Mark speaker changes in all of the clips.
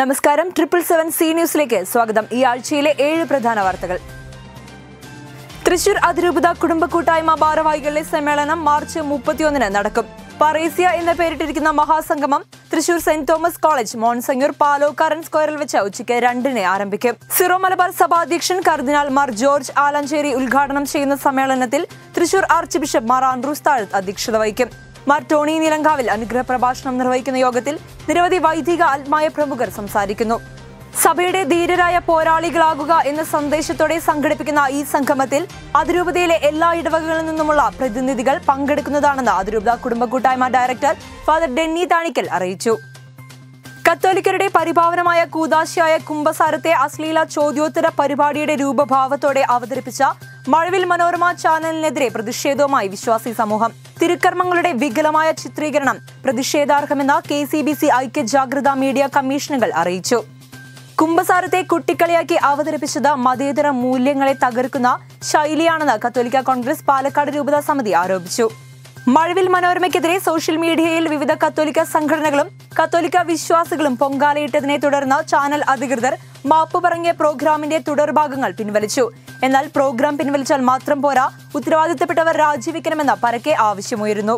Speaker 1: നമസ്കാരം. Triple seven C ന്യൂസിലേക്ക് സ്വാഗതം. ഈ ആഴ്ചയിലെ ഏഴ് പ്രധാന വാർത്തകൾ. തൃശൂർ അതിരൂപത കുടുംബ കൂട്ടായ്മ ഭാരവാഹികളുടെ സമ്മേളനം മാർച്ച് മുപ്പത്തിയൊന്നിന് നടക്കും. പറേസ്യ എന്ന് പേരിട്ടിരിക്കുന്ന മഹാസംഗമം Thrissur Saint Thomas college monsignor Palokkaran സ്ക്വയറിൽ വെച്ച് ഉച്ചയ്ക്ക് രണ്ടിന് ആരംഭിക്കും. സിറോ മലബാർ സഭാധ്യക്ഷൻ കർദിനാൾ മാർ ജോർജ് ആലഞ്ചേരി ഉദ്ഘാടനം ചെയ്യുന്ന സമ്മേളനത്തിൽ Thrissur archbishop Mar Andrews Thazhath അധ്യക്ഷത വഹിക്കും. മാർ ടോണി നിലങ്കാവിൽ അനുഗ്രഹ പ്രഭാഷണം നിർവഹിക്കുന്ന യോഗത്തിൽ നിരവധി വൈദിക ആത്മായ പ്രമുഖർ സംസാരിക്കുന്നു. സഭയുടെ ധീരരായ പോരാളികളാകുക എന്ന സന്ദേശത്തോടെ സംഘടിപ്പിക്കുന്ന ഈ സംഗമത്തിൽ അതിരൂപതയിലെ എല്ലാ ഇടവകകളിൽ നിന്നുമുള്ള പ്രതിനിധികൾ പങ്കെടുക്കുന്നതാണെന്ന് അതിരൂപത കുടുംബ കൂട്ടായ്മ ഡയറക്ടർ ഫാദർ ഡെന്നി താണിക്കൽ അറിയിച്ചു. കത്തോലിക്കരുടെ പരിഭാവനമായ കൂതാശിയായ കുംഭസാരത്തെ അശ്ലീല ചോദ്യോത്തര പരിപാടിയുടെ രൂപഭാവത്തോടെ അവതരിപ്പിച്ച മഴവിൽ മനോരമ ചാനലിനെതിരെ പ്രതിഷേധവുമായി വിശ്വാസി സമൂഹം. തിരുക്കർമ്മങ്ങളുടെ വികലമായ ചിത്രീകരണം പ്രതിഷേധാർഹമെന്ന് കെ സി ബി സി ഐക്യ ജാഗ്രത മീഡിയ കമ്മീഷനുകൾ അറിയിച്ചു. കുംഭസാരത്തെ കുട്ടിക്കളിയാക്കി അവതരിപ്പിച്ചത് മതേതര മൂല്യങ്ങളെ തകർക്കുന്ന ശൈലിയാണെന്ന് കത്തോലിക്ക കോൺഗ്രസ് പാലക്കാട് രൂപതാ സമിതി ആരോപിച്ചു. മഴവിൽ മനോരമയ്ക്കെതിരെ സോഷ്യൽ മീഡിയയിൽ വിവിധ കത്തോലിക്ക സംഘടനകളും കത്തോലിക്ക വിശ്വാസികളും പൊങ്കാലയിട്ടതിനെ തുടർന്ന് ചാനൽ അധികൃതർ മാപ്പ് പറഞ്ഞ പ്രോഗ്രാമിന്റെ തുടർഭാഗങ്ങൾ പിൻവലിച്ചു. എന്നാൽ പ്രോഗ്രാം പിൻവലിച്ചാൽ മാത്രം പോരാ ഉത്തരവാദിത്തപ്പെട്ടവർ രാജിവെക്കണമെന്ന പരക്കെ ആവശ്യമുയരുന്നു.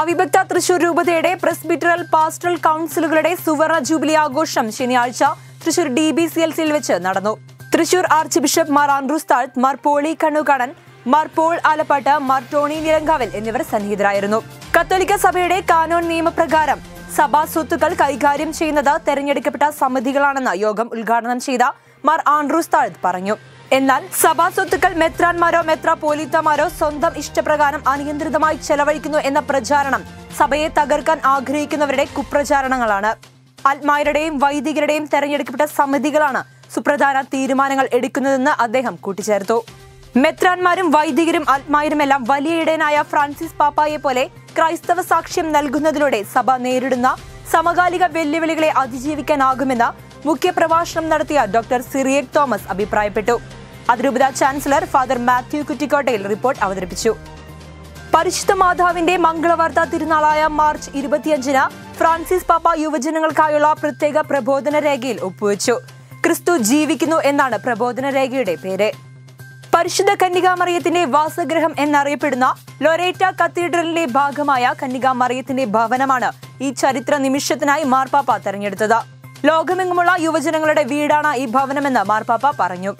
Speaker 1: അവിഭക്ത തൃശൂർ രൂപതയുടെ പ്രസ്ബിറ്ററൽ പാസ്റ്ററൽ കൗൺസിലുകളുടെ സുവർണ ജൂബിലി ആഘോഷം ശനിയാഴ്ച Thrissur D B C L സിയിൽ വെച്ച് നടന്നു. Thrissur archbishop Mar Andrews Thazhath Mar poly Kannookadan Mar Paul Alappatt Mar Tony Neelankavil എന്നിവർ സന്നിഹിതരായിരുന്നു. കത്തോലിക്ക സഭയുടെ കാനോൻ നിയമപ്രകാരം സഭാ സ്വത്തുക്കൾ കൈകാര്യം ചെയ്യുന്നത് തെരഞ്ഞെടുക്കപ്പെട്ട സമിതികളാണെന്ന് യോഗം ഉദ്ഘാടനം ചെയ്ത മാർ ആൻഡ്രൂസ് താഴത്ത് പറഞ്ഞു. എന്നാൽ സഭാ സ്വത്തുക്കൾ മെത്രാൻമാരോ മെത്രാപോലീത്തമാരോ സ്വന്തം ഇഷ്ടപ്രകാരം അനിയന്ത്രിതമായി ചെലവഴിക്കുന്നു എന്ന പ്രചാരണം സഭയെ തകർക്കാൻ ആഗ്രഹിക്കുന്നവരുടെ കുപ്രചാരണങ്ങളാണ്. ആത്മാരുടെയും വൈദികരുടെയും തെരഞ്ഞെടുക്കപ്പെട്ട സമിതികളാണ് സുപ്രധാന തീരുമാനങ്ങൾ എടുക്കുന്നതെന്ന് അദ്ദേഹം കൂട്ടിച്ചേർത്തു. മെത്രാന്മാരും വൈദികരും ആത്മായരുമെല്ലാം ഇടയനായ ഫ്രാൻസിസ് പാപ്പായെ പോലെ ക്രൈസ്തവ സാക്ഷ്യം നൽകുന്നതിലൂടെ സഭ നേരിടുന്ന സമകാലിക വെല്ലുവിളികളെ അതിജീവിക്കാനാകുമെന്ന് മുഖ്യപ്രഭാഷണം നടത്തിയ ഡോക്ടർ സിറിയക് തോമസ് അഭിപ്രായപ്പെട്ടു. അതിരൂപത chancellor father Mathew Kuttikottayil report അവതരിപ്പിച്ചു. പരിശുദ്ധ മാതാവിന്റെ മംഗളവാർത്ത തിരുനാളായ മാർച്ച് ഇരുപത്തിയഞ്ചിന് ഫ്രാൻസിസ് പാപ്പ യുവജനങ്ങൾക്കായുള്ള പ്രത്യേക പ്രബോധന രേഖയിൽ ഒപ്പുവെച്ചു. ക്രിസ്തു ജീവിക്കുന്നു എന്നാണ് പ്രബോധന രേഖയുടെ പേര്. പരിശുദ്ധ കന്യകാമറിയത്തിന്റെ വാസഗ്രഹം എന്നറിയപ്പെടുന്ന ലൊറേറ്റ കത്തീഡ്രലിന്റെ ഭാഗമായ കന്യകാമറിയത്തിന്റെ ഭവനമാണ് ഈ ചരിത്ര നിമിഷത്തിനായി മാർപ്പാപ്പ തെരഞ്ഞെടുത്തത്. ലോകമെങ്ങുമുള്ള യുവജനങ്ങളുടെ വീടാണ് ഈ ഭവനമെന്ന് മാർപ്പാപ്പ പറഞ്ഞു.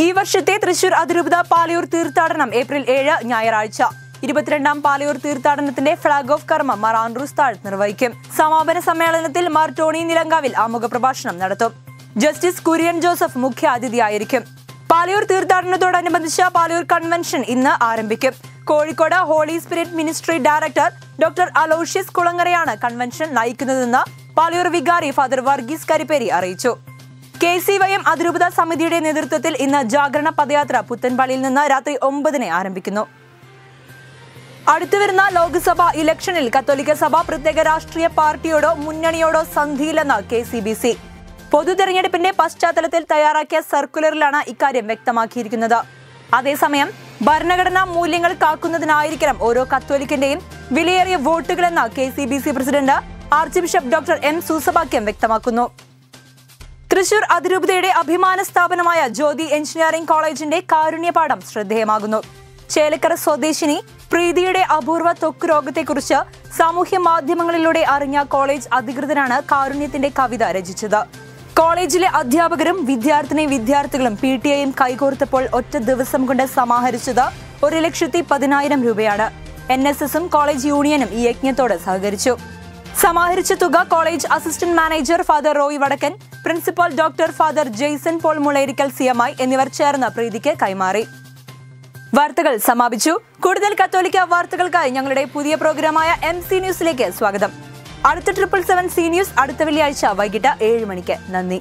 Speaker 1: ഈ വർഷത്തെ തൃശൂർ അതിരൂപത പാലയൂർ തീർത്ഥാടനം ഏപ്രിൽ ഏഴ് ഞായറാഴ്ച. ഇരുപത്തിരണ്ടാം പാലയൂർ തീർത്ഥാടനത്തിന്റെ ഫ്ളാഗ് ഓഫ് കർമ്മം മാർ ആൻഡ്രൂസ് താഴ് നിർവഹിക്കും. സമാപന സമ്മേളനത്തിൽ മാർ ടോണി നിലങ്കാവിൽ ആമുഖ പ്രഭാഷണം നടത്തും. ജസ്റ്റിസ് കുര്യൻ ജോസഫ് മുഖ്യ അതിഥിയായിരിക്കും പാലയൂർ തീർത്ഥാടനത്തോടനുബന്ധിച്ച പാലയൂർ കൺവെൻഷൻ ഇന്ന് ആരംഭിക്കും. Kozhikode holy spirit ministry director doctor Aloysius കുളങ്ങരയാണ് convention നയിക്കുന്നതെന്ന് പാലയൂർ വികാരി ഫാദർ വർഗീസ് കരിപ്പേരി അറിയിച്ചു. കെ സി വൈ എം അതിരൂപത സമിതിയുടെ നേതൃത്വത്തിൽ ഇന്ന് ജാഗരണ പദയാത്ര പുത്തൻപള്ളിയിൽ നിന്ന് രാത്രി ഒമ്പതിന് ആരംഭിക്കുന്നു. അടുത്തുവരുന്ന ലോക്സഭാ ഇലക്ഷനിൽ കത്തോലിക്ക സഭ പ്രത്യേക രാഷ്ട്രീയ പാർട്ടിയോടോ മുന്നണിയോടോ സന്ധിയില്ലെന്ന് കെ സി ബി സി. പൊതു തെരഞ്ഞെടുപ്പിന്റെ പശ്ചാത്തലത്തിൽ തയ്യാറാക്കിയ സർക്കുലറിലാണ് ഇക്കാര്യം വ്യക്തമാക്കിയിരിക്കുന്നത്. അതേസമയം ഭരണഘടനാ മൂല്യങ്ങൾ കാക്കുന്നതിനായിരിക്കണം ഓരോ കത്തോലിക്കന്റെയും വിലയേറിയ വോട്ടുകളെന്ന് K C B C president archbishop doctor M സൂസഭാക്യം വ്യക്തമാക്കുന്നു. തൃശൂർ അതിരൂപതയുടെ അഭിമാന സ്ഥാപനമായ ജ്യോതി എഞ്ചിനീയറിംഗ് കോളേജിന്റെ കാരുണ്യപാഠം ശ്രദ്ധേയമാകുന്നു. ചേലക്കര സ്വദേശിനി പ്രീതിയുടെ അപൂർവ ത്വക്ക് രോഗത്തെക്കുറിച്ച് സാമൂഹ്യ മാധ്യമങ്ങളിലൂടെ അറിഞ്ഞ കോളേജ് അധികൃതരാണ് കാരുണ്യത്തിന്റെ കവിത രചിച്ചത്. കോളേജിലെ അധ്യാപകരും വിദ്യാർത്ഥിനി വിദ്യാർത്ഥികളും പി ടി ഐയും കൈകോർത്തപ്പോൾ ഒറ്റ ദിവസം കൊണ്ട് സമാഹരിച്ചത് ഒരു ലക്ഷത്തി പതിനായിരം രൂപയാണ്. എൻ എസ് എസും കോളേജ് യൂണിയനും ഈ യജ്ഞത്തോട് സഹകരിച്ചു. സമാഹരിച്ച തുക college assistant manager father Roy Vadakkan principal doctor father Jaison Paul Mulerikkal C M I എന്നിവർ ചേർന്ന് പ്രീതിക്ക് കൈമാറി. വാർത്തകൾ സമാപിച്ചു. കൂടുതൽ കത്തോലിക്ക വാർത്തകൾക്കായി ഞങ്ങളുടെ പുതിയ പ്രോഗ്രാമായ എം സി ന്യൂസിലേക്ക് സ്വാഗതം. അടുത്ത ട്രിപ്പിൾ സെവൻ സി ന്യൂസ് അടുത്ത വെള്ളിയാഴ്ച വൈകിട്ട് ഏഴ് മണിക്ക്. നന്ദി.